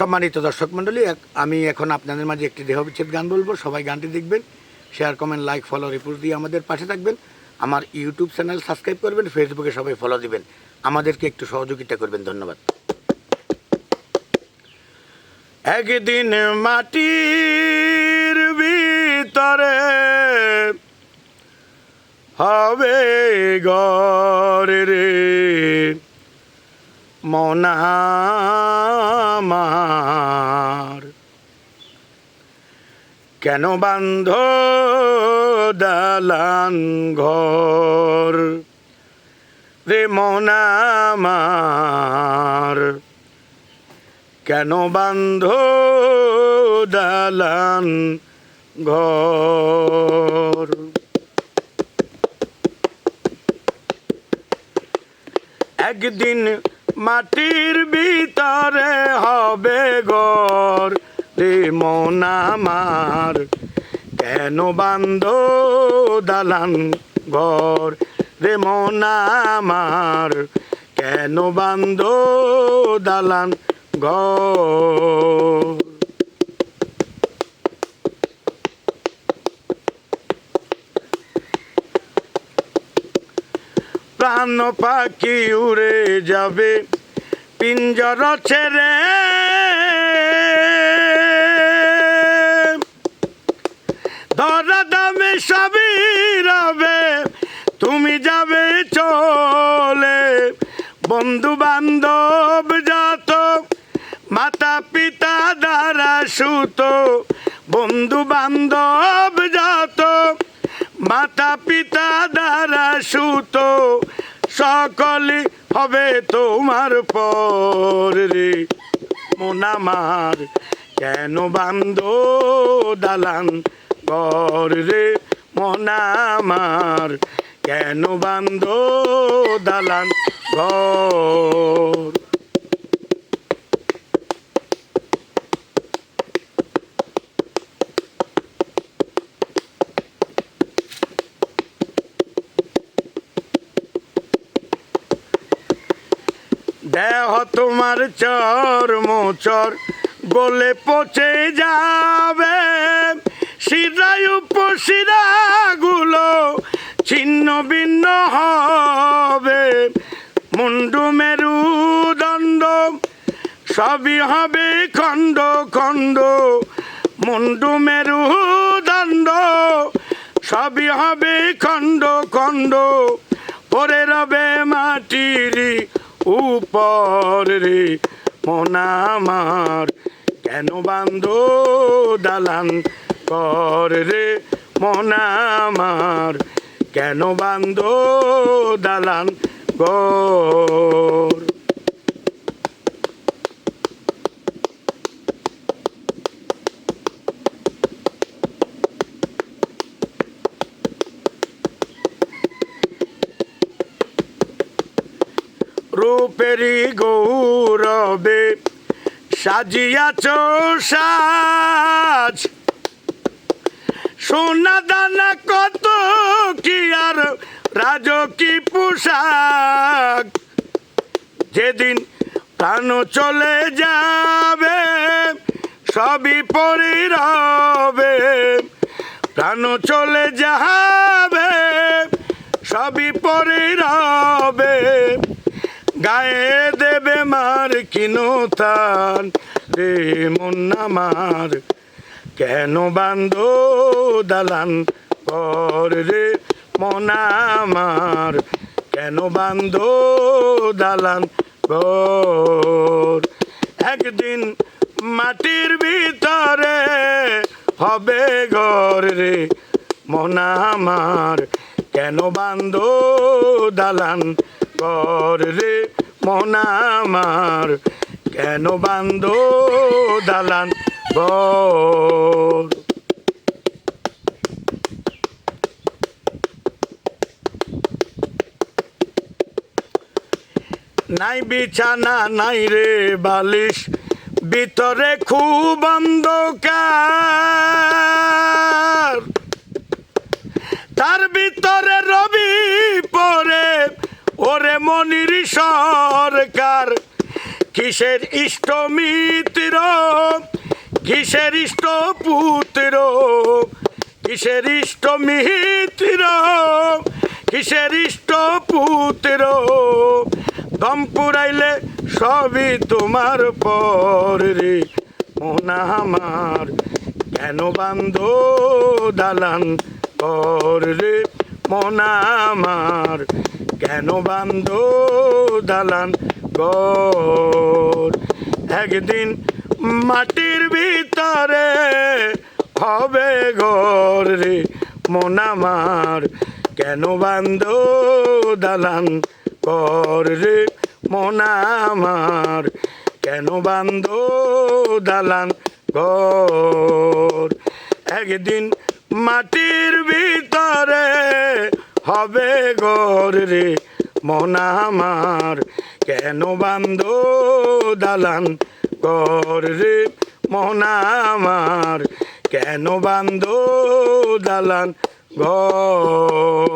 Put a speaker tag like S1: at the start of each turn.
S1: সম্মানিত দর্শক মণ্ডলী আমি এখন আপনাদের মাঝে একটি দেহবিচ্ছেদ গান বলব। সবাই গানটি দেখবেন share comment like follow report দিয়ে আমাদের পাশে থাকবেন। আমার ইউটিউব চ্যানেল সাবস্ক্রাইব করবেন ফেসবুকে সবাই ফলো দিবেন। আমাদেরকে একটু সহযোগিতা করবেন, ধন্যবাদ। একদিন মাটির ভিতরে হবে গরে রে মনামার কেন বান্ধ দালান ঘর? রে মনামার কেন বান্ধ দালান ঘর? একদিন মাটির ভিতরে হবে গর রে মন আমার, কেন বান্ধ দালান ঘর? রে মন আমার, কেন বান্ধ দালান ঘর? প্রাণ পাখি উড়ে যাবে। পিঞ্জর ছেড়ে। ধরা দামে সবই রবে, তুমি যাবে চলে। বন্ধু বান্ধব যত মাতা পিতা দ্বারা সুত বন্ধু বান্ধব সকলে হবে তোমার পর রে। মন আমার কেন বান্ধ দালান ঘর রে? মন আমার কেন বান্ধ দালান ঘর? দেহ তোমার চর মোচর গলে পচে যাবে। শিরায় উপশিরা গুলো ছিন্ন ভিন্ন হবে। মুন্ডু মেরুদণ্ড সবই হবে খণ্ড খণ্ড। মুন্ডু মেরুদণ্ড সবই হবে খণ্ড খণ্ড। পরে রবে মাটির উপর রে মনামার কেন বান্ধ দালান কর রে? মনামার কেন বান্ধ দালান গর রূপেরি গৌরবে সাজিয়াছ সাজ। সোনা দানা কত কি আর রাজকি পোশাক। যেদিন প্রাণ চলে যাবে, সবই পরি রবে প্রাণ চলে যাবে, সবই পরি রবে গায়ে দেবে মার কিনো তান রে মুন্নামার কেন বান্ধ দালান কর রে? মনামার কেন বান্ধ দালান ঘর একদিন মাটির ভিতরে হবে ঘর রে। মনামার কেন বান্ধ দালান ঘর রে মনামার কেন বান্ধ দালান নাই বিছানা নাই রে বালিশ ভিতরে খুব অন্ধকার তার ভিতরে রবি পরে ওরে মনির সরকার। কিসের ইষ্টমিত্র কিসের ইষ্ট পুত্র? কিসের ইষ্ট মিত্র? কিসের ইষ্ট পুত্র? দম পুরাইলে সবই তোমার পর রে। মোনা আমার কেন বান্ধ দালান কর রে? মোনা আমার কেন বান্ধ দালান একদিন মাটির ভিতরে হবে ঘর রে মন আমার। কেন বান্ধ দালান কর রে মন আমার? কেন বান্ধ দালান ঘর একদিন মাটির ভিতরে হবে গর রে, মন আমার। কেন বান্ধ দালান গর রে, মন আমার। কেন বান্ধ দালান ঘর